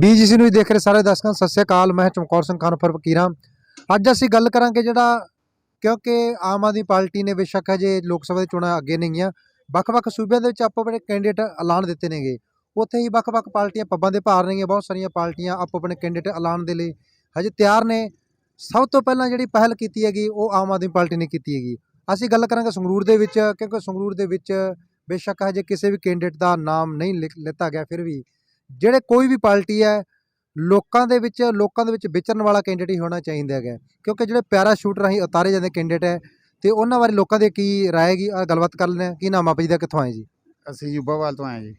ਬੀਜੀਸੀ ਨੂੰ ਦੇਖ ਰਹੇ ਸਾਰੇ ਦਰਸ਼ਕਾਂ ਸਤਿ ਸ਼੍ਰੀ ਅਕਾਲ, ਮੈਂ ਚਮਕੌਰ ਸਿੰਘ ਕਾਨਪੁਰ ਵਕੀਰਾਂ ਅੱਜ ਅਸੀਂ ਗੱਲ ਕਰਾਂਗੇ ਜਿਹੜਾ ਕਿਉਂਕਿ ਆਮ ਆਦਮੀ ਪਾਰਟੀ ਨੇ ਬੇਸ਼ੱਕ ਹਜੇ ਲੋਕ ਸਭਾ ਦੀ ਚੋਣਾਂ ਅੱਗੇ ਨਹੀਂ ਗਈਆਂ। ਵੱਖ-ਵੱਖ ਸੂਬਿਆਂ ਦੇ ਵਿੱਚ ਆਪੋ ਆਪਣੇ ਕੈਂਡੀਡੇਟ ਐਲਾਨ ਦਿੱਤੇ ਨੇਗੇ। ਉੱਥੇ ਹੀ ਵੱਖ-ਵੱਖ ਪਾਰਟੀਆਂ ਪੱਬਾਂ ਦੇ ਭਾਰ ਨੇਗੀਆਂ ਬਹੁਤ ਸਾਰੀਆਂ ਪਾਰਟੀਆਂ ਆਪੋ ਆਪਣੇ ਕੈਂਡੀਡੇਟ ਐਲਾਨ ਦੇ ਲਈ ਹਜੇ ਤਿਆਰ ਨੇ। ਸਭ ਤੋਂ ਪਹਿਲਾਂ ਜਿਹੜੀ ਪਹਿਲ ਕੀਤੀ ਹੈਗੀ, ਉਹ ਆਮ ਆਦਮੀ ਪਾਰਟੀ ਨੇ ਕੀਤੀ ਹੈਗੀ। ਅਸੀਂ ਗੱਲ ਕਰਾਂਗੇ ਸੰਗਰੂਰ ਦੇ ਵਿੱਚ, ਕਿਉਂਕਿ ਸੰਗਰੂਰ ਦੇ ਵਿੱਚ ਬੇਸ਼ੱਕ ਹਜੇ ਕਿਸੇ ਵੀ ਕੈਂਡੀਡੇਟ ਦਾ ਨਾਮ ਨਹੀਂ ਲਿਖ- ਲਿੱਤਾ ਗਿਆ, ਫਿਰ ਵੀ ਜਿਹੜੇ ਕੋਈ ਵੀ ਪਾਰਟੀ ਹੈ ਲੋਕਾਂ ਦੇ ਵਿੱਚ ਲੋਕਾਂ ਦੇ ਵਿੱਚ ਵਿਚਰਨ ਵਾਲਾ ਕੈਂਡੀਡੇਟ ਹੀ ਹੋਣਾ ਚਾਹੀਦਾ ਹੈਗਾ। ਕਿਉਂਕਿ ਜਿਹੜੇ ਪੈਰਾਸ਼ੂਟ ਰਾਹੀਂ ਉਤਾਰੇ ਜਾਂਦੇ ਕੈਂਡੀਡੇਟ ਹੈ ਤੇ ਉਹਨਾਂ ਬਾਰੇ ਲੋਕਾਂ ਦੇ ਕੀ ਰਾਏ ਹੈਗੀ? ਆਹ ਗੱਲਬਾਤ ਕਰ ਲੈਂਦੇ ਹਾਂ। ਕੀ ਨਾਮ ਆ ਜੀ ਦਾ? ਕਿੱਥੋਂ ਆਏ ਜੀ? ਅਸੀਂ ਯੂਬਾਵਾਲ ਤੋਂ ਆਏ ਜੀ।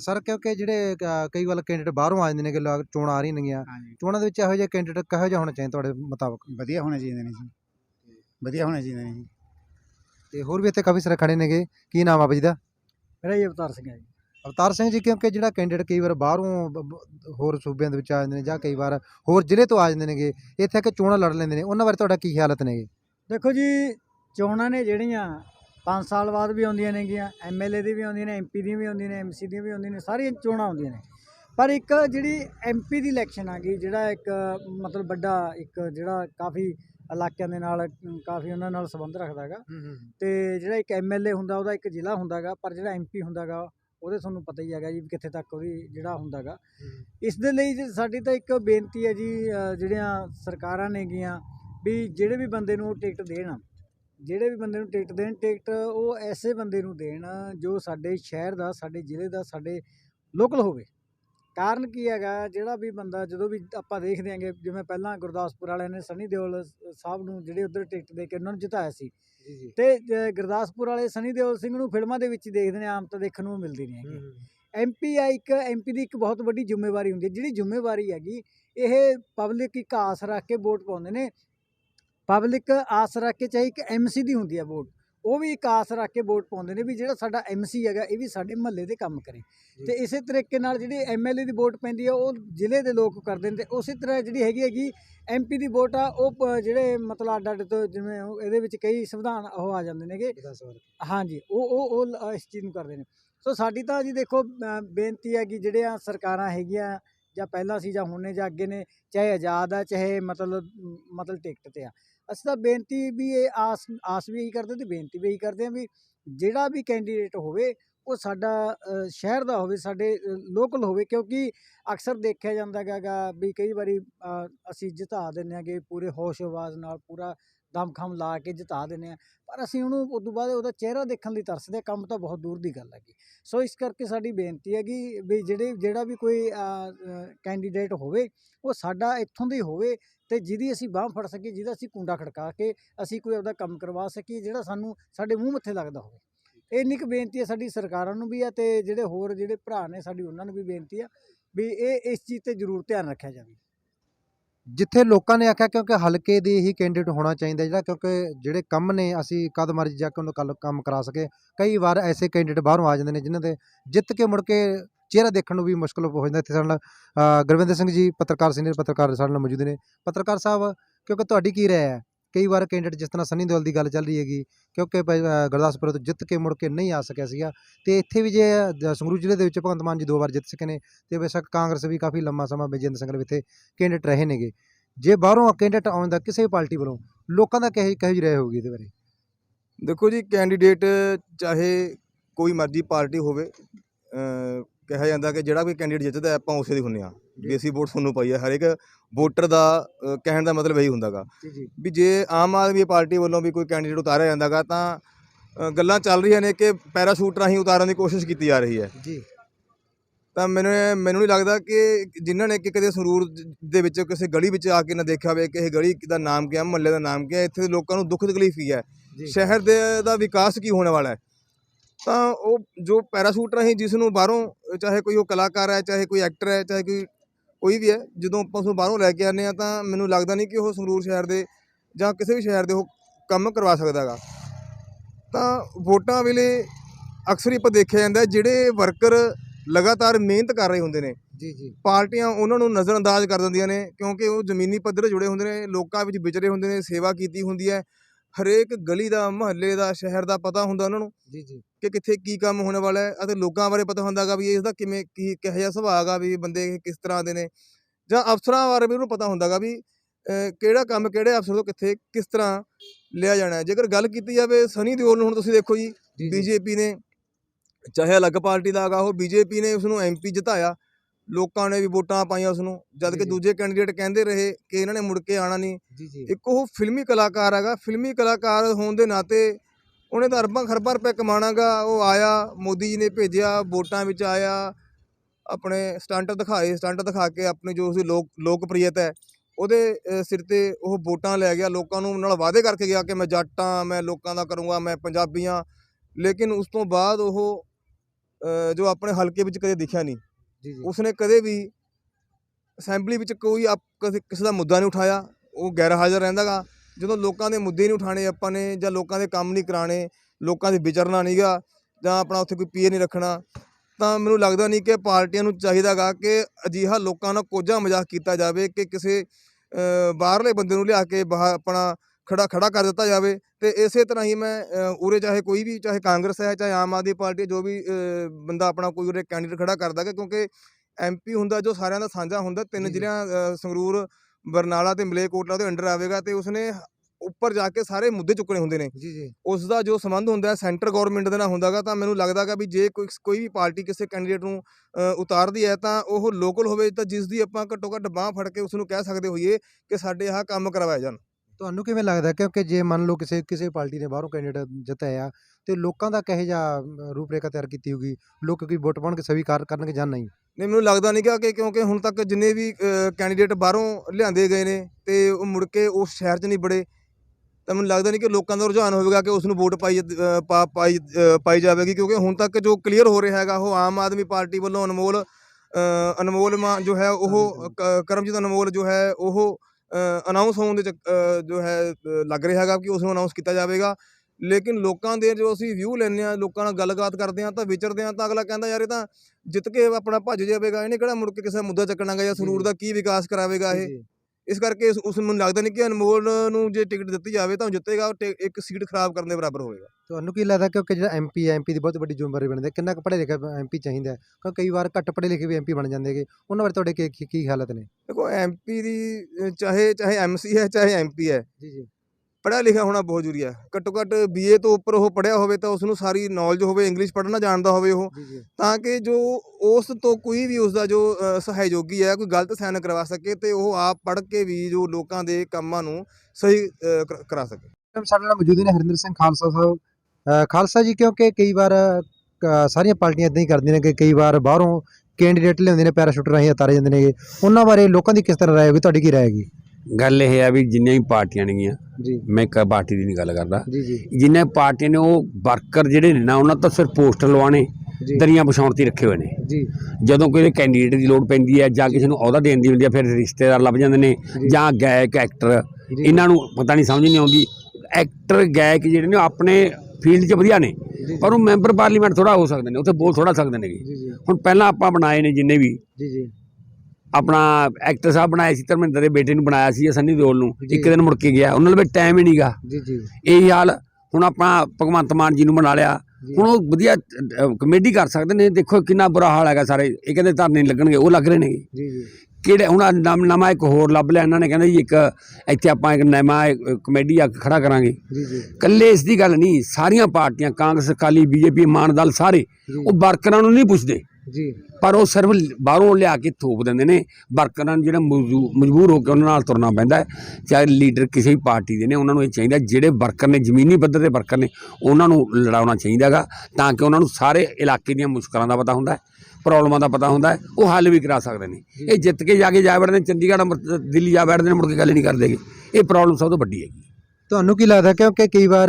ਸਰ ਕਿਉਂਕਿ ਜਿਹੜੇ ਕਈ ਵਾਰ ਕੈਂਡੀਡੇਟ ਬਾਹਰੋਂ ਆ ਜਾਂਦੇ ਨੇ ਕਿ ਲੋਕ ਚੋਣਾਂ ਆ ਰਹੀਆਂ ਨੇਗੀਆਂ। ਹਾਂਜੀ। ਚੋਣਾਂ ਦੇ ਵਿੱਚ ਇਹੋ ਜਿਹੇ ਕੈਂਡੀਡੇਟ ਕਿਹੋ ਜਿਹਾ ਹੋਣਾ ਚਾਹੀਦਾ ਤੁਹਾਡੇ ਮੁਤਾਬਕ? ਵਧੀਆ ਹੋਣੇ ਚਾਹੀਦੇ ਨੇ ਜੀ। ਵਧੀਆ ਹੋਣੇ ਚਾਹੀਦੇ ਨੇ ਜੀ। ਤੇ ਹੋਰ ਵੀ ਇੱਥੇ ਕਾਫੀ ਸਾਰੇ ਖੜੇ ਨੇਗੇ। ਕੀ ਨਾਮ ਆ ਜੀ ਦਾ? ਮੇਰਾ ਜੀ ਅਵਤਾਰ ਸਿੰਘ ਹੈ ਜੀ। ਅਵਤਾਰ ਸਿੰਘ ਜੀ ਕਿਉਂਕਿ ਜਿਹੜਾ ਕੈਂਡੀਡੇਟ ਕਈ ਵਾਰ ਬਾਹਰੋਂ ਬ- ਬ- ਹੋਰ ਸੂਬਿਆਂ ਦੇ ਵਿੱਚ ਆ ਜਾਂਦੇ ਨੇ ਜਾਂ ਕਈ ਵਾਰ ਹੋਰ ਜ਼ਿਲ੍ਹੇ ਤੋਂ ਆ ਜਾਂਦੇ ਨੇਗੇ ਇੱਥੇ ਆ ਕੇ ਚੋਣਾਂ ਲੜ ਲੈਂਦੇ ਨੇ ਉਹਨਾਂ ਬਾਰੇ ਤੁਹਾਡਾ ਕੀ ਖਿਆਲਤ ਨੇਗੇ? ਦੇਖੋ ਜੀ ਚੋਣਾਂ ਨੇ ਜਿਹੜੀਆਂ 5 ਸਾਲ ਬਾਅਦ ਵੀ ਆਉਂਦੀਆਂ ਨੇਗੀਆਂ ਐਮਐਲਏ ਦੀ ਵੀ ਆਉਂਦੀਆਂ ਨੇ ਐਮਪੀ ਦੀਆਂ ਵੀ ਆਉਂਦੀਆਂ ਨੇ ਐਮਸੀ ਦੀਆਂ ਵੀ ਆਉਂਦੀਆਂ ਨੇ ਸਾਰੀਆਂ ਚੋਣਾਂ ਆਉਂਦੀਆਂ ਨੇ। ਪਰ ਇੱਕ ਜਿਹੜੀ ਐਮਪੀ ਦੀ ਇਲੈਕਸ਼ਨ ਆ ਗਈ ਜਿਹੜਾ ਇੱਕ ਮਤਲਬ ਵੱਡਾ ਇੱਕ ਜਿਹੜਾ ਕਾਫੀ ਇਲਾਕਿਆਂ ਦੇ ਨਾਲ ਅਮ, ਕਾਫੀ ਉਹਨਾਂ ਨਾਲ ਸੰਬੰਧ ਰੱਖਦਾ ਹੈਗਾ। ਤੇ ਜਿਹੜਾ ਇੱਕ ਐਮਐਲਏ ਹੁੰਦਾ ਉਹਦਾ ਇੱਕ ਜ਼ਿਲ੍ਹਾ ਹੁੰਦਾਗਾ ਪਰ ਜਿਹੜਾ ਐਮਪੀ ਹੁੰਦਾਗਾ ਉਹਦੇ ਤੁਹਾਨੂੰ ਪਤਾ ਹੀ ਹੈਗਾ ਜੀ ਕਿੱਥੇ ਤੱਕ ਉਹਦੀ ਜਿਹੜਾ ਹੁੰਦਾਗਾ ਇਸ ਦੇ ਲਈ ਜੀ ਸਾਡੀ ਤਾਂ ਇੱਕ ਬੇਨਤੀ ਹੈ ਜੀ ਅ, ਜਿਹੜੀਆਂ ਸਰਕਾਰਾਂ ਨੇਗੀਆਂ ਵੀ ਜਿਹੜੇ ਵੀ ਬੰਦੇ ਨੂੰ ਟਿਕਟ ਦੇਣ ਜਿਹੜੇ ਵੀ ਬੰਦੇ ਨੂੰ ਟਿਕਟ ਦੇਣ ਟਿਕਟ ਉਹ ਐਸੇ ਬੰਦੇ ਨੂੰ ਦੇਣ ਜੋ ਸਾਡੇ ਸ਼ਹਿਰ ਦਾ ਸਾਡੇ ਜ਼ਿਲ੍ਹੇ ਦਾ ਸਾਡੇ ਲੋਕਲ ਹੋਵੇ। ਕਾਰਨ ਕੀ ਹੈਗਾ ਜਿਹੜਾ ਵੀ ਬੰਦਾ ਜਦੋਂ ਵੀ ਆਪਾਂ ਦੇਖਦੇ ਆਂਗੇ ਜਿਵੇਂ ਪਹਿਲਾਂ ਗੁਰਦਾਸਪੁਰ ਵਾਲਿਆਂ ਨੇ ਸਨੀ ਦਿਓਲ ਸਾਹਿਬ ਨੂੰ ਜਿਹੜੇ ਉਧਰ ਟਿਕਟ ਦੇ ਕੇ ਉਹਨਾਂ ਨੂੰ ਜਿਤਾਇਆ ਸੀ। ਜੀ ਜੀ। ਤੇ ਗੁਰਦਾਸਪੁਰ ਵਾਲੇ ਸਨੀ ਦਿਓਲ ਸਿੰਘ ਨੂੰ ਫਿਲਮਾਂ ਦੇ ਵਿੱਚ ਦੇਖਦੇ ਨੇ ਆਮ ਤਾਂ ਦੇਖਣ ਨੂੰ ਮਿਲਦੀ ਨਹੀਂ ਹੈਗੀ। ਐਮਪੀ ਆ ਇੱਕ ਐਮਪੀ ਦੀ ਇੱਕ ਬਹੁਤ ਵੱਡੀ ਜ਼ਿੰਮੇਵਾਰੀ ਹੁੰਦੀ ਹੈ। ਜਿਹੜੀ ਜ਼ਿੰਮੇਵਾਰੀ ਹੈਗੀ ਇਹ ਪਬਲਿਕ ਇੱਕ ਆਸ ਰੱਖ ਕੇ ਵੋਟ ਪਾਉਂਦੇ ਨੇ। ਪਬਲਿਕ ਆਸ ਰੱਖ ਕੇ ਚਾਹੇ ਇੱਕ ਐਮਸੀ ਦੀ ਹੁੰਦੀ ਹੈ ਵੋਟ। ਉਹ ਵੀ ਇੱਕ ਆਸ ਰੱਖ ਕੇ ਵੋਟ ਪਾਉਂਦੇ ਨੇ ਵੀ ਜਿਹੜਾ ਸਾਡਾ ਐਮਸੀ ਹੈਗਾ ਇਹ ਵੀ ਸਾਡੇ ਮਹੱਲੇ ਦੇ ਕੰਮ ਕਰੇ। ਤੇ ਇਸੇ ਤਰੀਕੇ ਨਾਲ ਜਿਹੜੀ ਐਮਐਲਏ ਦੀ ਵੋਟ ਪੈਂਦੀ ਹੈ ਉਹ ਜ਼ਿਲ੍ਹੇ ਦੇ ਲੋਕ ਕਰਦੇ ਨੇ ਤੇ ਉਸੇ ਤਰ੍ਹਾਂ ਜਿਹੜੀ ਹੈਗੀ ਹੈਗੀ ਐਮਪੀ ਦੀ ਵੋਟ ਆ ਉਹ ਪ- ਜਿਹੜੇ ਮਤਲਬ ਅੱਡ ਅੱਡ ਤੋਂ ਜਿਵੇਂ ਉਹ ਇਹਦੇ ਵਿੱਚ ਕਈ ਸੰਵਿਧਾਨ ਉਹ ਆ ਜਾਂਦੇ ਨੇਗੇ। ਹਾਂਜੀ ਉਹ ਉਹ ਉਹ ਲ- ਇਸ ਚੀਜ਼ ਨੂੰ ਕਰਦੇ ਨੇ। ਸੋ ਸਾਡੀ ਤਾਂ ਜੀ ਦੇਖੋ ਅ, ਬੇਨਤੀ ਹੈ ਕਿ ਜਿਹੜੀਆਂ ਸਰਕਾਰਾਂ ਹੈਗੀਆਂ ਜਾਂ ਪਹਿਲਾਂ ਸੀ ਜਾਂ ਹੁਣ ਨੇ ਜਾਂ ਅੱਗੇ ਨੇ ਚਾਹੇ ਆਜ਼ਾਦ ਆ ਚਾਹੇ ਮਤਲਬ ਮ, ਮਤਲਬ ਟਿਕਟ ਤੇ ਆ। ਅਸੀਂ ਤਾਂ ਬੇਨਤੀ ਵੀ ਇਹ ਆਸ ਆਸ ਵੀ ਇਹੀ ਕਰਦੇ ਤੇ ਬੇਨਤੀ ਵੀ ਇਹੀ ਕਰਦੇ ਆ ਵੀ ਜਿਹੜਾ ਵੀ ਕੈਂਡੀਡੇਟ ਹੋਵੇ, ਉਹ ਸਾਡਾ ਸ਼ਹਿਰ ਦਾ ਹੋਵੇ, ਸਾਡੇ ਲੋਕਲ ਹੋਵੇ, ਕਿਉਂਕਿ ਅਕਸਰ ਦੇਖਿਆ ਜਾਂਦਾ ਹੈਗਾ ਵੀ ਕਈ ਵਾਰੀ ਅਸੀਂ ਜਿਤਾ ਦਿੰਦੇ ਆਂਗੇ, ਪੂਰੇ ਹੋਸ਼ ਆਵਾਜ਼ ਨਾਲ, ਪੂਰਾ ਦਮਖਮ ਲਾ ਕੇ ਜਿਤਾ ਦਿੰਦੇ ਆ, ਪਰ ਅਸੀਂ ਉਹਨੂੰ ਉਸ ਤੋਂ ਬਾਅਦ ਉਹਦਾ ਚਿਹਰਾ ਦੇਖਣ ਲਈ ਤਰਸਦੇ ਹਾਂ। ਕੰਮ ਤਾਂ ਬਹੁਤ ਦੂਰ ਦੀ ਗੱਲ ਹੈਗੀ ਸੋ ਇਸ ਕਰਕੇ ਸਾਡੀ ਬੇਨਤੀ ਹੈਗੀ ਵੀ ਜਿਹੜੇ, ਜਿਹੜਾ ਵੀ ਕੋਈ ਕੈਂਡੀਡੇਟ ਹੋਵੇ, ਉਹ ਸਾਡਾ ਇੱਥੋਂ ਦੀ ਹੋਵੇ ਤੇ ਜਿਹਦੀ ਅਸੀਂ ਬਾਹ ਫੜ ਸਕੀਏ ਜਿਹਦਾ ਅਸੀਂ ਕੁੰਡਾ ਖੜਕਾ ਕੇ ਅਸੀਂ ਕੋਈ ਆਪਦਾ ਕੰਮ ਕਰਵਾ ਸਕੀਏ ਜਿਹੜਾ ਸਾਨੂੰ ਸਾਡੇ ਮੂੰਹ ਮੱਥੇ ਲੱਗਦਾ ਹੋਵੇ। ਇੰਨੀ ਕੁ ਬੇਨਤੀ ਹੈ ਸਾਡੀ ਸਰਕਾਰਾਂ ਨੂੰ ਵੀ ਆ ਤੇ ਜਿਹੜੇ ਹੋਰ ਜਿਹੜੇ ਭਰਾ ਨੇ ਸਾਡੀ ਉਹਨਾਂ ਨੂੰ ਵੀ ਬੇਨਤੀ ਆ ਵੀ ਇਹ ਇਸ ਚੀਜ਼ ਤੇ ਜ਼ਰੂਰ ਧਿਆਨ ਰੱਖਿਆ ਜਾਵੇ। ਜਿੱਥੇ ਲੋਕਾਂ ਨੇ ਆਖਿਆ ਕਿਉਂਕਿ ਹਲਕੇ ਦੇ ਹੀ ਕੈਂਡੀਡੇਟ ਹੋਣਾ ਚਾਹੀਦਾ ਜਿਹੜਾ ਕਿਉਂਕਿ ਜਿਹੜੇ ਕੰਮ ਨੇ ਅਸੀਂ ਕਦ ਮਰਜ਼ੀ ਜਾ ਕੇ ਉਹਨਾਂ ਕੱਲ ਕੰਮ ਕਰਾ ਸਕੇ ਕਈ ਵਾਰ ਐਸੇ ਕੈਂਡੀਡੇਟ ਬਾਹਰੋਂ ਆ ਜਾਂਦੇ ਨੇ ਜਿਨ੍ਹਾਂ ਦੇ ਜਿੱਤ ਕੇ ਮੁੜ ਕੇ ਚਿਹਰਾ ਦੇਖਣ ਨੂੰ ਵੀ ਮੁਸ਼ਕਲ ਹੋ ਜਾਂਦਾ। ਇੱਥੇ ਸਾਡੇ ਨਾਲ ਗੁਰਵਿੰਦਰ ਸਿੰਘ ਜੀ, ਪੱਤਰਕਾਰ ਸੀਨੀਅਰ ਪੱਤਰਕਾਰ ਸਾਡੇ ਨਾਲ ਮੌਜੂਦ ਨੇ। ਪੱਤਰਕਾਰ ਸਾਹਿਬ, ਕਿਉਂਕਿ ਤੁਹਾਡੀ ਕੀ ਰਾਏ ਹੈ? ਕਈ ਵਾਰ ਕੈਂਡੀਡੇਟ ਜਿਸ ਤਰ੍ਹਾਂ ਸੰਨੀ ਦਿਓਲ ਦੀ ਗੱਲ ਚੱਲ ਰਹੀ ਹੈਗੀ, ਕਿਉਂਕਿ ਪ- ਗੁਰਦਾਸਪੁਰ ਤੋਂ ਜਿੱਤ ਕੇ ਮੁੜ ਕੇ ਨਹੀਂ ਆ ਸਕਿਆ ਸੀਗਾ। ਤੇ ਇੱਥੇ ਵੀ ਜੇ ਸੰਗਰੂਰ ਜ਼ਿਲ੍ਹੇ ਦੇ ਵਿੱਚ ਭਗਵੰਤ ਮਾਨ ਜੀ ਦੋ ਵਾਰ ਜਿੱਤ ਸਕੇ ਨੇ, ਤੇ ਬੇਸ਼ੱਕ ਕਾਂਗਰਸ ਵੀ ਕਾਫੀ ਲੰਮਾ ਸਮਾਂ ਬੇਜਿੰਦਰ ਸਿੰਘ ਇੱਥੇ ਕੈਂਡੀਡੇਟ ਰਹੇ ਨੇਗੇ। ਜੇ ਬਾਹਰੋਂ ਕੈਂਡੀਡੇਟ ਆਉਣ ਦਾ ਕਿਸੇ ਵੀ ਪਾਰਟੀ ਵੱਲੋਂ, ਲੋਕਾਂ ਦਾ ਕਹੇ ਕਹੇ ਜਿਹੀ ਰਾਏ ਹੋਊਗੀ ਇਹਦੇ ਬਾਰੇ? ਦੇਖੋ ਜੀ ਕੈਂਡੀਡੇਟ ਚਾਹੇ ਕੋਈ ਮਰਜ਼ੀ ਪਾਰਟੀ ਹੋਵੇ ਕਿਹਾ ਜਾਂਦਾ ਕਿ ਜਿਹੜਾ ਕੋਈ ਕੈਂਡੀਡੇਟ ਜਿੱਤਦਾ ਆਪਾਂ ਉਸੇ ਦੀ ਹੁੰਨੇ ਆ ਵੀ ਅਸੀਂ ਵੋਟ ਤੁਹਾਨੂੰ ਪਾਈ ਹਰ ਇੱਕ ਵੋਟਰ ਦਾ ਕਹਿਣ ਦਾ ਮਤਲਬ ਇਹੀ ਹੁੰਦਾਗਾ। ਵੀ ਜੇ ਆਮ ਆਦਮੀ ਪਾਰਟੀ ਵੱਲੋਂ ਵੀ ਕੋਈ ਕੈਂਡੀਡੇਟ ਉਤਾਰਿਆ ਜਾਂਦਾਗਾ ਤਾਂ ਗੱਲਾਂ ਚੱਲ ਰਹੀਆਂ ਨੇ ਕਿ ਪੈਰਾਸ਼ੂਟ ਰਾਹੀਂ ਉਤਾਰਨ ਦੀ ਕੋਸ਼ਿਸ਼ ਕੀਤੀ ਜਾ ਰਹੀ ਹੈ। ਜੀ। ਤਾਂ ਮੈਨੂੰ ਇਹ- ਮੈਨੂੰ ਨਹੀਂ ਲੱਗਦਾ ਕਿ ਜਿਨ੍ਹਾਂ ਨੇ ਕਿ ਕਦੇ ਸੰਗਰੂਰ ਜ- ਦੇ ਵਿੱਚ ਕਿਸੇ ਗਲੀ ਵਿੱਚ ਆ ਕੇ ਨਾ ਦੇਖਿਆ ਹੋਵੇ ਕਿ ਇਹ ਗਲੀ ਦਾ ਨਾਮ ਕੀ ਹੈ ਮੁਹੱਲੇ ਦਾ ਨਾਮ ਕੀ ਹੈ ਇੱਥੇ ਦੇ ਲੋਕਾਂ ਨੂੰ ਦੁੱਖ ਤਕਲੀਫ ਕੀ ਹੈ? ਸ਼ਹਿਰ ਦੇ ਦਾ ਵਿਕਾਸ ਕੀ ਹੋਣ ਵਾਲਾ ਹੈ? ਤਾਂ ਉਹ ਜੋ ਪੈਰਾਸ਼ੂਟ ਰਾਹੀਂ ਜਿਸ ਨੂੰ ਬਾਹਰੋਂ ਚਾਹੇ ਕੋਈ ਉਹ ਕਲਾਕਾਰ ਹੈ ਚਾਹੇ ਕੋਈ ਐਕਟਰ ਹੈ ਚਾਹੇ ਕੋਈ ਕੋਈ ਵੀ ਹੈ ਜਦੋਂ ਆਪਾਂ ਉਸ ਨੂੰ ਬਾਹਰੋਂ ਲੈ ਕੇ ਆਉਂਦੇ ਆ ਤਾਂ ਮੈਨੂੰ ਲੱਗਦਾ ਨਹੀਂ ਕਿ ਉਹ ਸੰਗਰੂਰ ਸ਼ਹਿਰ ਦੇ ਜਾਂ ਕਿਸੇ ਵੀ ਸ਼ਹਿਰ ਦੇ ਉਹ ਕੰਮ ਕਰਵਾ ਸਕਦਾਗਾ। ਤਾਂ ਵੋਟਾਂ ਵੇਲੇ ਅਕਸਰ ਹੀ ਆਪਾਂ ਦੇਖਿਆ ਜਾਂਦਾ ਜਿਹੜੇ ਵਰਕਰ ਲਗਾਤਾਰ ਮਿਹਨਤ ਕਰ ਰਹੇ ਹੁੰਦੇ ਨੇ। ਜੀ ਜੀ। ਪਾਰਟੀਆਂ ਉਹਨਾਂ ਨੂੰ ਨਜ਼ਰਅੰਦਾਜ਼ ਕਰ ਦਿੰਦੀਆਂ ਨੇ ਕਿਉਂਕਿ ਉਹ ਜ਼ਮੀਨੀ ਪੱਧਰ ਜੁੜੇ ਹੁੰਦੇ ਨੇ ਲੋਕਾਂ ਵਿੱਚ ਵਿਚਰੇ ਹੁੰਦੇ ਨੇ ਸੇਵਾ ਕੀਤੀ ਹੁੰਦੀ ਹੈ ਹਰੇਕ ਗਲੀ ਦਾ ਮੁਹੱਲੇ ਦਾ ਸ਼ਹਿਰ ਦਾ ਪਤਾ ਹੁੰਦਾ ਉਹਨਾਂ ਨੂੰ ਜੀ ਜੀ। ਕਿ ਕਿੱਥੇ ਕੀ ਕੰਮ ਹੋਣ ਵਾਲਾ ਹੈ ਅਤੇ ਲੋਕਾਂ ਬਾਰੇ ਪਤਾ ਹੁੰਦਾਗਾ ਵੀ ਇਸ ਦਾ ਕਿਵੇਂ ਕੀ ਕਿਹੋ ਜਿਹਾ ਸੁਭਾਅ ਹੈਗਾ ਵੀ ਬੰਦੇ ਕਿਸ ਤਰ੍ਹਾਂ ਦੇ ਨੇ ਜਾਂ ਅਫਸਰਾਂ ਬਾਰੇ ਵੀ ਉਹਨੂੰ ਪਤਾ ਹੁੰਦਾਗਾ ਵੀ ਕਿਹੜਾ ਕੰਮ ਕਿਹੜੇ ਅਫਸਰ ਤੋਂ ਕਿੱਥੇ ਕਿਸ ਤਰ੍ਹਾਂ ਲਿਆ ਜਾਣਾ ਹੈ। ਜੇਕਰ ਗੱਲ ਕੀਤੀ ਜਾਵੇ ਸਨੀ ਦਿਓਲ ਨੂੰ ਹੁਣ ਤੁਸੀਂ ਦੇਖੋ ਜੀ ਬੀਜੇਪੀ ਨੇ ਚਾਹੇ ਅਲੱਗ ਪਾਰਟੀ ਦਾ ਹੈਗਾ ਉਹ ਬੀਜੇਪੀ ਨੇ ਉਸ ਨੂੰ ਐਮਪੀ ਜਿਤਾਇਆ। ਲੋਕਾਂ ਨੇ ਵੀ ਵੋਟਾਂ ਪਾਈਆਂ ਉਸ ਨੂੰ ਜਦ ਕਿ। ਦੂਜੇ ਕੈਂਡੀਡੇਟ ਕਹਿੰਦੇ ਰਹੇ ਕਿ ਇਹਨਾਂ ਨੇ ਮੁੜ ਕੇ ਆਣਾ ਨਹੀਂ। ਇੱਕ ਉਹ ਫਿਲਮੀ ਕਲਾਕਾਰ ਹੈਗਾ ਫਿਲਮੀ ਕਲਾਕਾਰ ਹੋਣ ਦੇ ਨਾਤੇ ਉਹਨੇ ਤਾਂ ਅਰਬਾਂ ਖਰਬਾਂ ਰੁਪਏ ਕਮਾਣਾਗਾ ਉਹ ਆਇਆ ਮੋਦੀ ਜੀ ਨੇ ਭੇਜਿਆ ਵੋਟਾਂ ਵਿੱਚ ਆਇਆ ਆਪਣੇ ਸਟੰਟ ਦਿਖਾਏ ਸਟੰਟ ਦਿਖਾ ਕੇ ਆਪਣੀ ਜੋ ਉਸਦੀ ਲੋਕ ਲੋਕਪ੍ਰਿਯਤਾ ਹੈ ਉਹਦੇ ਸਿਰ ਤੇ ਉਹ ਵੋਟਾਂ ਲੈ ਗਿਆ ਲੋਕਾਂ ਨੂੰ ਨਾਲ ਵਾਅਦੇ ਕਰਕੇ ਗਿਆ ਕਿ ਮੈਂ ਜੱਟ ਮੈਂ ਲੋਕਾਂ ਦਾ ਕਰੂੰਗਾ ਮੈਂ ਪੰਜਾਬੀ ਹਾਂ ਲੇਕਿਨ ਉਸ ਤੋਂ ਬਾਅਦ ਉਹ ਜੋ ਆਪਣੇ ਹਲਕੇ ਵਿੱਚ ਕਦੇ ਦਿਖਿਆ ਨਹੀਂ। ਉਸਨੇ ਕਦੇ ਵੀ ਅਸੈਂਬਲੀ ਵਿੱਚ ਕੋਈ ਆਪ ਕਦੇ ਕਿਸੇ ਦਾ ਮੁੱਦਾ ਨਹੀਂ ਉਠਾਇਆ। ਉਹ ਗੈਰ ਹਾਜ਼ਰ ਰਹਿੰਦਾਗਾ ਜਦੋਂ ਲੋਕਾਂ ਦੇ ਮੁੱਦੇ ਨਹੀਂ ਉਠਾਣੇ ਆਪਾਂ ਨੇ ਜਾਂ ਲੋਕਾਂ ਦੇ ਕੰਮ ਨਹੀਂ ਕਰਾਣੇ ਲੋਕਾਂ ਦੇ ਵਿਚਰਨਾ ਨਹੀਂਗਾ ਜਾਂ ਆਪਣਾ ਉੱਥੇ ਕੋਈ ਪੀਏ ਨਹੀਂ ਰੱਖਣਾ, ਤਾਂ ਮੈਨੂੰ ਲੱਗਦਾ ਨਹੀਂ ਕਿ ਪਾਰਟੀਆਂ ਨੂੰ ਚਾਹੀਦਾਗਾ ਕਿ ਅਜਿਹਾ ਲੋਕਾਂ ਨਾਲ ਕੋਝਾ ਮਜ਼ਾਕ ਕੀਤਾ ਜਾਵੇ ਕਿ ਕਿਸੇ ਬਾਹਰਲੇ ਬੰਦੇ ਨੂੰ ਲਿਆ ਕੇ ਬਾਹਰ ਆਪਣਾ ਖੜਾ ਖੜਾ ਕਰ ਦਿੱਤਾ ਜਾਵੇ ਤੇ ਇਸੇ ਤਰ੍ਹਾਂ ਹੀ ਮੈਂ ਅ, ਉਰੇ ਚਾਹੇ ਕੋਈ ਵੀ ਚਾਹੇ ਕਾਂਗਰਸ ਹੈ ਚਾਹੇ ਆਮ ਆਦਮੀ ਪਾਰਟੀ ਹੈ, ਜੋ ਵੀ ਅ, ਬੰਦਾ ਆਪਣਾ ਕੋਈ ਉਰੇ ਕੈਂਡੀਡੇਟ ਖੜਾ ਕਰਦਾ ਗਾ ਕਿਉਂਕਿ ਐਮਪੀ ਹੁੰਦਾ ਜੋ ਸਾਰਿਆਂ ਦਾ ਸਾਂਝਾ ਹੁੰਦਾ ਤਿੰਨ ਜੀ। ਜ਼ਿਲ੍ਹਿਆਂ ਅ, ਸੰਗਰੂਰ ਬਰਨਾਲਾ ਤੇ ਮਲੇਰਕੋਟਲਾ ਦੇ ਅੰਡਰ ਆਵੇਗਾ ਤੇ ਉਸਨੇ ਉੱਪਰ ਜਾ ਕੇ ਸਾਰੇ ਮੁੱਦੇ ਚੁੱਕਣੇ ਹੁੰਦੇ ਨੇ। ਜੀ ਜੀ। ਉਸ ਦਾ ਜੋ ਸੰਬੰਧ ਹੁੰਦਾ ਹੈ ਸੈਂਟਰ ਗਵਰਨਮੈਂਟ ਦੇ ਨਾਲ ਹੁੰਦਾਗਾ ਤਾਂ ਮੈਨੂੰ ਲੱਗਦਾਗਾ ਵੀ ਜੇ ਕੋਈ ਕੋਈ ਵੀ ਪਾਰਟੀ ਕਿਸੇ ਕੈਂਡੀਡੇਟ ਨੂੰ ਅ, ਉਤਾਰਦੀ ਹੈ ਤਾਂ ਉਹ ਲੋਕਲ ਹੋਵੇ ਤਾਂ ਜਿਸ ਦੀ ਆਪਾਂ ਘੱਟੋ ਘੱਟ ਬਾਹ ਫੜ ਕੇ ਉਸ ਨੂੰ ਕਹਿ ਸਕਦੇ ਹੋਈਏ ਕਿ ਸਾਡੇ ਆਹ ਕੰਮ ਕਰਵਾਏ ਜਾਣ। ਤੁਹਾਨੂੰ ਕਿਵੇਂ ਲੱਗਦਾ ਕਿਉਂਕਿ ਜੇ ਮੰਨ ਲਓ ਕਿਸੇ ਕਿਸੇ ਪਾਰਟੀ ਨੇ ਬਾਹਰੋਂ ਕੈਂਡੀਡੇਟ ਜਿਤਾਇਆ ਤੇ ਲੋਕਾਂ ਦਾ ਕਹੇ ਜਿਹਾ ਰੂਪਰੇਖਾ ਤਿਆਰ ਕੀਤੀ ਹੋਊਗੀ? ਲੋਕ ਕੋਈ ਵੋਟ ਪਾਉਣ ਕੇ ਸਵੀਕਾਰ ਕਰਨਗੇ ਜਾਂ ਨਹੀਂ? ਨਹੀਂ ਮੈਨੂੰ ਲੱਗਦਾ ਨਹੀਂ ਕਿ ਕਿਉਂਕਿ ਹੁਣ ਤੱਕ ਜਿੰਨੇ ਵੀ ਕੈਂਡੀਡੇਟ ਬਾਹਰੋਂ ਲਿਆਂਦੇ ਗਏ ਨੇ ਤੇ ਉਹ ਮੁੜ ਕੇ ਉਸ ਸ਼ਹਿਰ 'ਚ ਨਹੀਂ ਬੜੇ ਤਾਂ ਮੈਨੂੰ ਲੱਗਦਾ ਨਹੀਂ ਕਿ ਲੋਕਾਂ ਦਾ ਰੁਝਾਨ ਹੋਵੇਗਾ ਕਿ ਉਸ ਨੂੰ ਵੋਟ ਪਾਈ ਪਾਈ ਪਾਈ ਜਾਵੇਗੀ। ਕਿਉਂਕਿ ਹੁਣ ਤੱਕ ਜੋ ਕਲੀਅਰ ਹੋ ਰਿਹਾ ਹੈਗਾ ਉਹ ਆਮ ਆਦਮੀ ਪਾਰਟੀ ਵੱਲੋਂ ਅਨਮੋਲ ਅਨਮੋਲ ਜੋ ਹੈ ਉਹ ਕ- ਕਰਮਜੀਤ ਅਨਮੋਲ ਜੋ ਹੈ ਉਹ ਅਨਾਉਂਸ ਹੋਣ ਦੇ ਜੋ ਹੈ ਲੱਗ ਰਿਹਾ ਹੈਗਾ ਕਿ ਉਸ ਨੂੰ ਅਨਾਉਂਸ ਕੀਤਾ ਜਾਵੇਗਾ। ਲੇਕਿਨ ਲੋਕਾਂ ਦੇ ਜੋ ਅਸੀਂ ਵਿਊ ਲੈਂਦੇ ਆ ਲੋਕਾਂ ਨਾਲ ਗੱਲਬਾਤ ਕਰਦੇ ਆ ਤਾਂ ਵਿਚਰਦੇ ਆ ਤਾਂ ਅਗਲਾ ਕਹਿੰਦਾ ਯਾਰ ਇਹ ਤਾਂ ਜਿੱਤ ਕੇ ਆਪਣਾ ਭੱਜ ਜਾਵੇਗਾ। ਇਹਨੇ ਕਿਹੜਾ ਮੁੜ ਕੇ ਕਿਸੇ ਮੁੱਦਾ ਚੱਕਣਾਗਾ ਜਾਂ ਸੰਗਰੂਰ ਦਾ ਕੀ ਵਿਕਾਸ ਕਰਾਵੇਗਾ ਇਹ? ਇਸ ਕਰਕੇ ਉਸ- ਉਸ ਨੂੰ ਲੱਗਦਾ ਨਹੀਂ ਕਿ ਅਨਮੋਲ ਨੂੰ ਜੇ ਟਿਕਟ ਦਿੱਤੀ ਜਾਵੇ ਤਾਂ ਉਹ ਜਿੱਤੇਗਾ ਉਹ ਇੱਕ ਸੀਟ ਖਰਾਬ ਕਰਨ ਦੇ ਬਰਾਬਰ ਹੋਵੇਗਾ ਤੁਹਾਨੂੰ ਕੀ ਲੱਗਦਾ ਕਿਉਂਕਿ ਜਿਹੜਾ ਐਮਪੀ ਹੈ? ਐਮਪੀ ਦੀ ਬਹੁਤ ਵੱਡੀ ਜ਼ਿੰਮੇਵਾਰੀ ਬਣਦੀ ਹੈ। ਕਿੰਨਾ ਕੁ ਪੜ੍ਹੇ ਲਿਖੇ ਐਮਪੀ ਚਾਹੀਦਾ ਹੈ? ਕਿਉਂਕਿ ਕਈ ਵਾਰ ਘੱਟ ਪੜ੍ਹੇ ਲਿਖੇ ਵੀ ਐਮਪੀ ਬਣ ਜਾਂਦੇ ਹੈਗੇ। ਉਹਨਾਂ ਬਾਰੇ ਤੁਹਾਡੇ ਕੀ ਕੀ- ਕੀ ਹਾਲਤ ਨੇ? ਦੇਖੋ ਐਮਪੀ ਦੀ ਅ, ਚਾਹੇ ਚਾਹੇ ਐਮਸੀ ਹੈ ਚਾਹੇ ਐਮਪੀ ਹੈ। ਜੀ ਜੀ। ਪੜ੍ਹਿਆ ਲਿਖਿਆ ਹੋਣਾ ਬਹੁਤ ਜ਼ਰੂਰੀ ਹੈ। ਘੱਟੋ ਘੱਟ ਬੀਏ ਤੋਂ ਉੱਪਰ ਉਹ ਪੜ੍ਹਿਆ ਹੋਵੇ ਤਾਂ ਉਸ ਨੂੰ ਸਾਰੀ ਨੌਲੇਜ ਹੋਵੇ ਇੰਗਲਿਸ਼ ਪੜ੍ਹਨਾ ਜਾਣਦਾ ਹੋਵੇ ਉਹ। ਤਾਂ ਕਿ ਜੋ ਉਸ ਤੋਂ ਕੋਈ ਵੀ ਉਸ ਦਾ ਜੋ ਸਹਿਯੋਗੀ ਹੈ ਕੋਈ ਗਲਤ ਸਾਈਨ ਕਰਵਾ ਸਕੇ ਤੇ ਉਹ ਆਪ ਪੜ੍ਹ ਕੇ ਵੀ ਜੋ ਲੋਕਾਂ ਦੇ ਕੰਮਾਂ ਨੂੰ ਸਹੀ ਕਰ- ਸਕੇ। ਸਾਡੇ ਨਾਲ ਮੌਜੂਦ ਨੇ ਹਰਿੰਦਰ ਸਿੰਘ ਖਾਲਸਾ ਸਾਹਿਬ। ਖਾਲਸਾ ਜੀ ਕਿਉਂਕਿ ਕਈ ਵਾਰ ਸਾਰੀਆਂ ਪਾਰਟੀਆਂ ਇਦਾਂ ਹੀ ਕਰਦੀਆਂ ਨੇ ਕਿ ਕਈ ਵਾਰ ਬਾਹਰੋਂ ਕੈਂਡੀਡੇਟ ਲਿਆਉਂਦੇ ਨੇ ਪੈਰਾਸ਼ੂਟ ਰਾਹੀਂ ਉਤਾਰੇ ਜਾਂਦੇ ਨੇਗੇ। ਉਹਨਾਂ ਬਾਰੇ ਲੋਕਾਂ ਦੀ ਕਿਸ ਤਰ੍ਹਾਂ ਰਾਏ ਹੋਗੀ ਤੁਹਾਡੀ ਕੀ ਰਾਏ ਹੈਗੀ? ਗੱਲ ਇਹ ਹੈ ਵੀ ਜਿੰਨੀਆਂ ਵੀ ਪਾਰਟੀਆਂ ਨੇਗੀਆਂ ਜੀ। ਮੈਂ ਇੱਕ ਪਾਰਟੀ ਦੀ ਨਹੀਂ ਗੱਲ ਕਰਦਾ। ਜੀ ਜੀ। ਜਿੰਨੇ ਪਾਰਟੀਆਂ ਨੇ ਉਹ ਵਰਕਰ ਜਿਹੜੇ ਨੇ ਨਾ ਉਹਨਾਂ ਤੋਂ ਸਿਰਫ ਪੋਸਟਰ ਲਵਾਉਣੇ ਜੀ। ਦਰੀਆਂ ਵਿਛਾਉਣ ਤੇ ਰੱਖੇ ਹੋਏ ਨੇ। ਜੀ। ਜਦੋਂ ਕੋਈ ਕੈਂਡੀਡੇਟ ਦੀ ਲੋੜ ਪੈਂਦੀ ਹੈ ਜਾਂ ਕਿਸੇ ਨੂੰ ਅਹੁਦਾ ਦੇਣ ਦੀ ਹੁੰਦੀ ਹੈ ਫਿਰ ਰਿਸ਼ਤੇਦਾਰ ਲੱਭ ਜਾਂਦੇ ਨੇ ਜੀ। ਗਾਇਕ ਐਕਟਰ। ਇਹਨਾਂ ਨੂੰ ਪਤਾ ਨਹੀਂ ਸਮਝ ਨਹੀਂ ਆਉਂਦੀ। ਐਕਟਰ ਗਾਇਕ ਜਿਹੜੇ ਨੇ ਆਪਣੇ ਫੀਲਡ 'ਚ ਵਧੀਆ ਨੇ ਪਰ ਉਹ ਮੈਂਬਰ ਪਾਰਲੀਮੈਂਟ ਥੋੜਾ ਹੋ ਸਕਦੇ ਨੇ ਉੱਥੇ ਬੋਲ ਥੋੜਾ ਸਕਦੇ ਨੇ ਹੁਣ ਪਹਿਲਾਂ ਆਪਾਂ ਬਣਾਏ ਨੇ ਜਿੰਨੇ ਵੀ ਜੀ ਜੀ। ਆਪਣਾ ਐਕਟਰ ਸਾਹਿਬ ਬਣਾਏ ਸੀ ਧਰਮਿੰਦਰ ਦੇ ਬੇਟੇ ਨੂੰ ਬਣਾਇਆ ਸੀ ਸੰਨੀ ਦਿਓਲ ਨੂੰ। ਇੱਕ ਦਿਨ ਮੁੜ ਕੇ ਗਿਆ। ਉਹਨਾਂ ਲਈ ਟਾਈਮ ਹੀ ਨਹੀਂਗਾ ਜੀ ਜੀ। ਇਹੀ ਹਾਲ ਹੁਣ ਆਪਾਂ ਭਗਵੰਤ ਮਾਨ ਜੀ ਨੂੰ ਬਣਾ ਲਿਆ। ਹੁਣ ਉਹ ਵਧੀਆ ਕਮੇਡੀ ਕਰ ਸਕਦੇ ਨੇ। ਦੇਖੋ ਕਿੰਨਾ ਬੁਰਾ ਹਾਲ ਹੈਗਾ ਸਾਰੇ। ਇਹ ਕਹਿੰਦੇ ਧਰਨੇ ਨੀ ਲੱਗਣਗੇ ਉਹ ਲੱਗ ਰਹੇ ਨੇ ਜੀ ਜੀ। ਕਿਹੜੇ ਹੁਣ ਨਵਾਂ ਇੱਕ ਹੋਰ ਲੱਭ ਲਿਆ ਇਹਨਾਂ ਨੇ। ਕਹਿੰਦੇ ਜੀ ਇੱਕ ਇੱਥੇ ਆਪਾਂ ਇੱਕ ਨਵਾਂ ਕਮੇਡੀ ਆ ਖੜਾ ਕਰਾਂਗੇ। ਜੀ ਜੀ। ਕੱਲੇ ਇਸ ਦੀ ਗੱਲ ਨਹੀਂ ਸਾਰੀਆਂ ਪਾਰਟੀਆਂ ਕਾਂਗਰਸ ਅਕਾਲੀ ਬੀਜੇਪੀ ਮਾਨ ਦਲ ਸਾਰੇ ਉਹ ਵਰਕਰਾਂ ਨੂੰ ਨਹੀਂ ਪੁੱਛਦੇ। ਜੀ। ਪਰ ਉਹ ਸਿਰਫ ਬਾਹਰੋਂ ਲਿਆ ਕੇ ਥੋਪ ਦਿੰਦੇ ਨੇ। ਵਰਕਰਾਂ ਨੂੰ ਜਿਹੜਾ ਮਜਬੂਰ ਹੋ ਕੇ ਉਹਨਾਂ ਨਾਲ ਤੁਰਨਾ ਪੈਂਦਾ ਹੈ। ਚਾਹੇ ਲੀਡਰ ਕਿਸੇ ਵੀ ਪਾਰਟੀ ਦੇ ਨੇ ਉਹਨਾਂ ਨੂੰ ਇਹ ਚਾਹੀਦਾ ਜਿਹੜੇ ਵਰਕਰ ਨੇ ਜ਼ਮੀਨੀ ਪੱਧਰ ਦੇ ਵਰਕਰ ਨੇ ਉਹਨਾਂ ਨੂੰ ਲੜਾਉਣਾ ਚਾਹੀਦਾਗਾ ਤਾਂ ਕਿ ਉਹਨਾਂ ਨੂੰ ਸਾਰੇ ਇਲਾਕੇ ਦੀਆਂ ਮੁਸ਼ਕਲਾਂ ਦਾ ਪਤਾ ਹੁੰਦਾ ਹੈ ਪ੍ਰੋਬਲਮਾਂ ਦਾ ਪਤਾ ਹੁੰਦਾ ਹੈ ਉਹ ਹੱਲ ਵੀ ਕਰਾ ਸਕਦੇ ਨੇ। ਇਹ ਜਿੱਤ ਕੇ ਜਾ ਕੇ ਜਾ ਵੜਦੇ ਨੇ ਚੰਡੀਗੜ੍ਹ ਦਿੱਲੀ ਜਾ ਵੜਦੇ ਨੇ ਮੁੜ ਕੇ ਗੱਲ ਨਹੀਂ ਕਰਦੇਗੇ ਇਹ ਪ੍ਰੋਬਲਮ ਸਭ ਤੋਂ ਵੱਡੀ ਹੈਗੀ। ਤੁਹਾਨੂੰ ਕੀ ਲੱਗਦਾ ਕਿਉਂਕਿ ਕਈ ਵਾਰ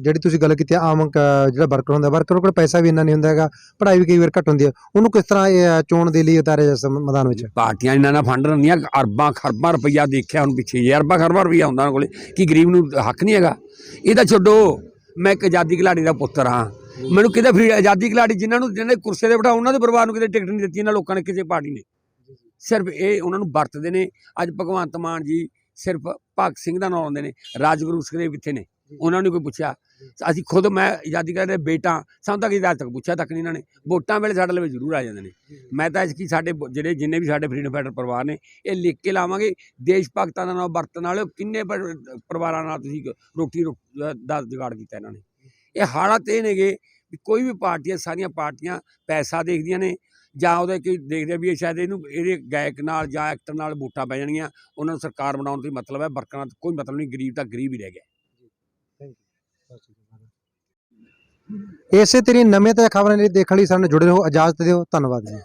ਜਿਹੜੀ ਤੁਸੀਂ ਗੱਲ ਕੀਤੀ ਆ, ਆਮ ਕ- ਜਿਹੜਾ ਵਰਕਰ ਹੁੰਦਾ ਵਰਕਰ ਕੋਲ ਪੈਸਾ ਵੀ ਇੰਨਾ ਨਹੀਂ ਹੁੰਦਾ ਹੈਗਾ ਪੜ੍ਹਾਈ ਵੀ ਕਈ ਵਾਰ ਘੱਟ ਹੁੰਦੀ ਹੈ ਉਹਨੂੰ ਕਿਸ ਤਰ੍ਹਾਂ ਇਹ, ਅ, ਚੋਣ ਦੇ ਲਈ ਉਤਾਰਿਆ ਜਾ ਸਕ- ਮੈਦਾਨ ਵਿੱਚ? ਪਾਰਟੀਆਂ ਇਹਨਾਂ ਨਾਲ ਫੰਡ ਰਹਿੰਦੀਆਂ ਅਰਬਾਂ ਖਰਬਾਂ ਰੁਪਈਆ ਦੇਖਿਆ ਹੁਣ ਪਿੱਛੇ ਜੇ ਅਰਬਾਂ ਖਰਬਾਂ ਰੁਪਈਆ ਹੁੰਦਾ ਉਹਨਾਂ ਕੋਲੇ ਕੀ ਗਰੀਬ ਨੂੰ ਹੱਕ ਨਹੀਂ ਹੈਗਾ। ਇਹ ਤਾਂ ਛੱਡੋ ਮੈਂ ਇੱਕ ਆਜ਼ਾਦੀ ਖਿਲਾੜੀ ਦਾ ਪੁੱਤਰ ਹਾਂ। ਮੈਨੂੰ ਕਿਤੇ ਫਰੀ ਆਜ਼ਾਦੀ ਖਿਲਾੜੀ ਜਿਨ੍ਹਾਂ ਨੂੰ ਜਿਹਨਾਂ ਦੇ ਕੁਰਸੇ ਤੇ ਬਿਠਾ ਉਹਨਾਂ ਦੇ ਪਰਿਵਾਰ ਨੂੰ ਕਿਤੇ ਟਿਕਟ ਨਹੀਂ ਦਿੱਤੀ ਇਹਨਾਂ ਲੋਕਾਂ ਨੇ ਕਿਸੇ ਪਾਰਟੀ ਨੇ। ਸਿਰਫ ਇਹ ਉਹਨਾਂ ਨੂੰ ਵਰਤਦੇ ਨੇ। ਅੱਜ ਭਗਵੰਤ ਮਾਨ ਜੀ ਸਿਰਫ ਭਗਤ ਸਿੰਘ ਦਾ ਨਾਮ ਆਉਂਦੇ ਨੇ ਰਾਜਗੁਰੂ ਸੁਖਦੇਵ ਕਿੱਥੇ ਨੇ ਉਹਨਾਂ ਨੂੰ ਕੋਈ ਪੁੱਛਿਆ? ਅਸੀਂ ਖੁਦ ਮੈਂ ਆਜ਼ਾਦੀ ਕਰਦੇ ਬੇਟਾ ਸਾਨੂੰ ਤਾਂ ਕਿਸੇ ਤੱਕ ਪੁੱਛਿਆ ਤੱਕ ਨਹੀਂ ਇਹਨਾਂ ਨੇ ਵੋਟਾਂ ਵੇਲੇ ਸਾਡੇ ਲਈ ਜ਼ਰੂਰ ਆ ਜਾਂਦੇ ਨੇ। ਮੈਂ ਤਾਂ ਇਸ ਕੀ ਸਾਡੇ ਜਿਹੜੇ ਜਿੰਨੇ ਵੀ ਸਾਡੇ ਫਰੀडम ਫਾਈਟਰ ਪਰਿਵਾਰ ਨੇ ਇਹ ਲਿਖ ਕੇ ਲਾਵਾਂਗੇ ਦੇਸ਼ ਭਗਤਾਂ ਦਾ ਨਾਮ ਵਰਤਣ ਵਾਲੇ ਕਿੰਨੇ ਪਰ- ਪਰਿਵਾਰਾਂ ਨਾਲ ਤੁਸੀਂ ਰੋਟੀ ਦਾ ਜੁਗਾੜ ਕੀਤਾ ਇਹਨਾਂ ਨੇ। ਇਹ ਹਾਲਾਤ ਇਹ ਨੇਗੇ ਕੋਈ ਵੀ ਪਾਰਟੀ ਹੈ ਸਾਰੀਆਂ ਪਾਰਟੀਆਂ ਪੈਸਾ ਦੇਖਦੀਆਂ ਨੇ ਜਾਂ ਉਹਦੇ ਕੀ ਦੇਖਦੇ ਵੀ ਇਹ ਸ਼ਾਇਦ ਇਹਨੂੰ, ਇਹਦੇ ਗਾਇਕ ਨਾਲ ਜਾਂ ਐਕਟਰ ਨਾਲ ਵੋਟਾਂ ਪੈ ਜਾਣਗੀਆਂ, ਉਹਨਾਂ ਨੂੰ ਸਰਕਾਰ ਬਣਾਉਣ ਤੋਂ ਮਤਲਬ ਹੈ, ਵਰਕਰਾਂ ਦਾ ਕੋਈ ਮਤਲਬ ਨਹੀਂ, ਗਰੀਬ ਤਾਂ ਗਰੀਬ ਹੀ ਰਹਿ ਗਿਆ। ਇਸੇ ਤੇਰੀ ਨਵੇਂ ਤੇ ਖਬਰਾਂ ਲਈ ਦੇਖਣ ਲਈ ਸਾਨੂੰ ਜੁੜੇ ਰਹੋ, ਇਜਾਜ਼ਤ ਦਿਓ, ਧੰਨਵਾਦ ਜੀ।